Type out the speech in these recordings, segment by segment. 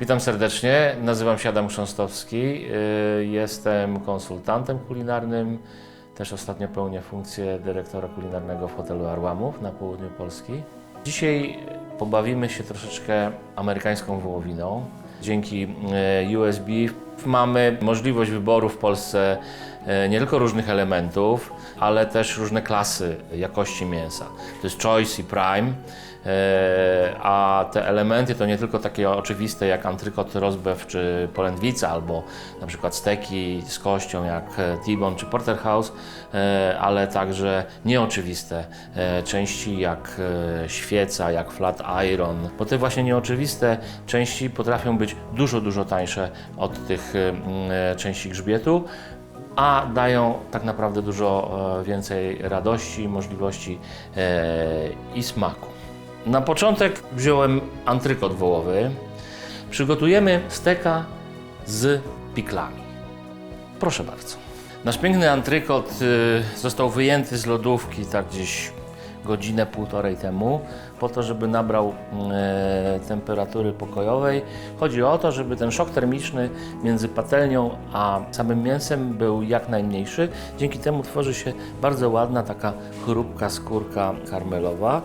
Witam serdecznie, nazywam się Adam Chrząstowski, y, jestem konsultantem kulinarnym, też ostatnio pełnię funkcję dyrektora kulinarnego w hotelu Arłamów na południu Polski. Dzisiaj pobawimy się troszeczkę amerykańską wołowiną. Dzięki y, USB mamy możliwość wyboru w Polsce y, nie tylko różnych elementów, ale też różne klasy jakości mięsa. To jest Choice i Prime. E, a te elementy to nie tylko takie oczywiste jak antrykot, rozbew czy polędwica, albo na przykład steki z kością jak e, T-bone czy porterhouse, e, ale także nieoczywiste e, części jak e, świeca, jak flat iron, bo te właśnie nieoczywiste części potrafią być dużo, dużo tańsze od tych m, e, części grzbietu a dają tak naprawdę dużo e, więcej radości, możliwości e, i smaku. Na początek wziąłem antrykot wołowy. Przygotujemy steka z piklami. Proszę bardzo. Nasz piękny antrykot y, został wyjęty z lodówki tak gdzieś godzinę, półtorej temu, po to, żeby nabrał e, temperatury pokojowej. Chodzi o to, żeby ten szok termiczny między patelnią a samym mięsem był jak najmniejszy. Dzięki temu tworzy się bardzo ładna taka chrupka skórka karmelowa.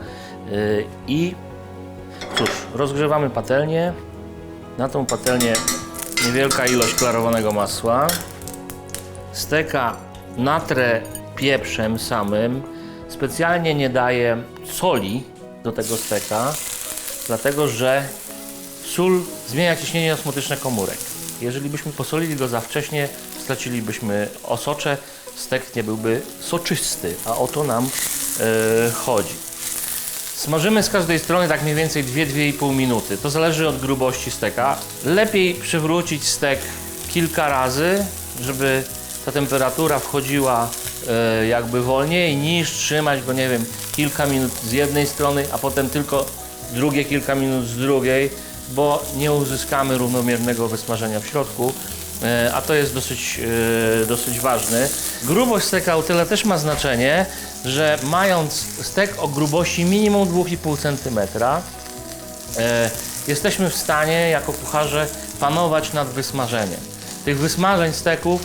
Y, I cóż, rozgrzewamy patelnię. Na tą patelnię niewielka ilość klarowanego masła. Steka natrę pieprzem samym. Specjalnie nie daję soli do tego steka, dlatego że sól zmienia ciśnienie osmotyczne komórek. Jeżeli byśmy posolili go za wcześnie, stracilibyśmy osocze, stek nie byłby soczysty, a o to nam e, chodzi. Smażymy z każdej strony tak mniej więcej 2-2,5 minuty. To zależy od grubości steka. Lepiej przywrócić stek kilka razy, żeby ta temperatura wchodziła e, jakby wolniej, niż trzymać go, nie wiem, kilka minut z jednej strony, a potem tylko drugie kilka minut z drugiej, bo nie uzyskamy równomiernego wysmażenia w środku. E, A to jest dosyć, e, dosyć ważne. Grubość steka o tyle też ma znaczenie, że mając stek o grubości minimum 2,5 cm, jesteśmy w stanie jako kucharze panować nad wysmażeniem. Tych wysmażeń steków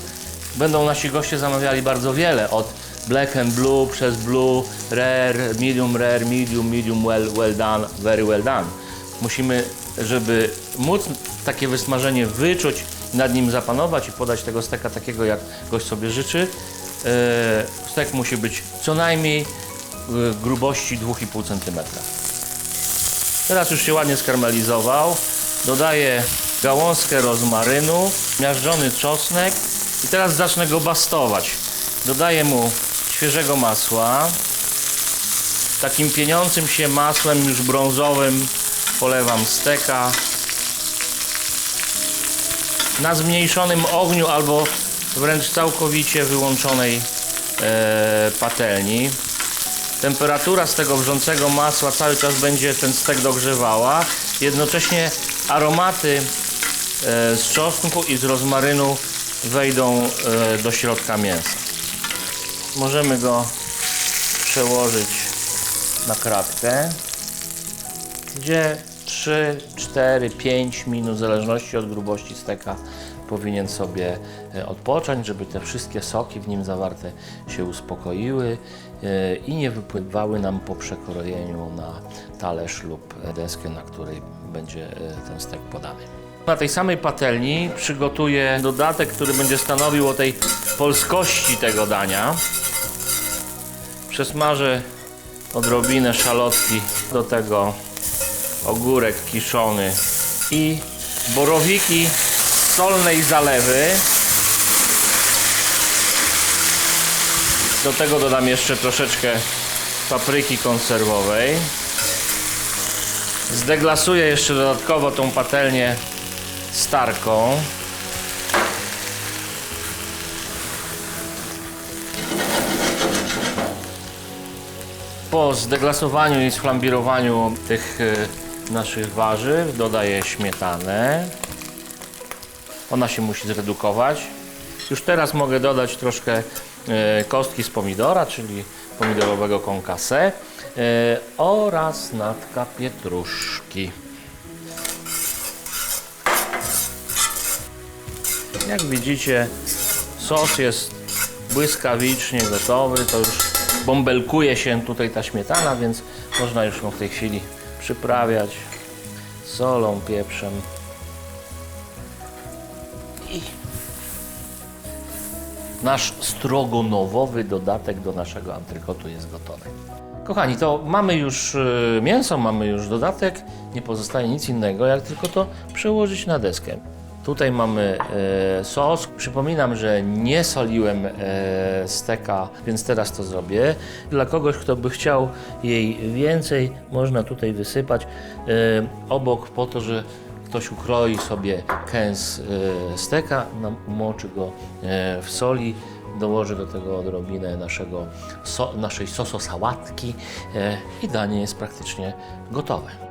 będą nasi goście zamawiali bardzo wiele, od black and blue przez blue, rare, medium rare, medium, medium well, well done, very well done. Musimy, żeby móc takie wysmażenie wyczuć, nad nim zapanować i podać tego steka takiego, jak gość sobie życzy, e, stek musi być co najmniej e, grubości 2,5 cm. Teraz już się ładnie skarmelizował. Dodaję gałązkę rozmarynu, miażdżony czosnek i teraz zacznę go bastować. Dodaję mu świeżego masła. Takim pieniącym się masłem już brązowym polewam steka. Na zmniejszonym ogniu albo wręcz całkowicie wyłączonej e, patelni. Temperatura z tego wrzącego masła cały czas będzie ten stek dogrzewała. Jednocześnie aromaty e, z czosnku i z rozmarynu wejdą e, do środka mięsa. Możemy go przełożyć na kratkę, gdzie 3, 4, 5 minut, w zależności od grubości steka, powinien sobie e, odpocząć, żeby te wszystkie soki w nim zawarte się uspokoiły e, i nie wypływały nam po przekrojeniu na talerz lub deskę, na której będzie ten stek podany. Na tej samej patelni przygotuję dodatek, który będzie stanowił o tej polskości tego dania. Przesmażę odrobinę szalotki, do tego ogórek kiszony i borowiki solnej zalewy. Do tego dodam jeszcze troszeczkę papryki konserwowej. Zdeglasuję jeszcze dodatkowo tą patelnię starką. Po zdeglasowaniu i sflambirowaniu tych e, naszych warzyw dodaję śmietanę. Ona się musi zredukować. Już teraz mogę dodać troszkę e, kostki z pomidora, czyli pomidorowego concassé e, oraz natka pietruszki. Jak widzicie, sos jest błyskawicznie gotowy. To już bąbelkuje się tutaj ta śmietana, więc można już ją w tej chwili przyprawiać solą, pieprzem. I nasz strogonowowy dodatek do naszego antrykotu jest gotowy. Kochani, to mamy już y, mięso, mamy już dodatek. Nie pozostaje nic innego, jak tylko to przełożyć na deskę. Tutaj mamy e, sos. Przypominam, że nie soliłem e, steka, więc teraz to zrobię. Dla kogoś, kto by chciał jej więcej, można tutaj wysypać e, obok po to, że ktoś ukroi sobie kęs e, steka, umoczy go e, w soli, dołoży do tego odrobinę naszego, so, naszej sososałatki e, i danie jest praktycznie gotowe.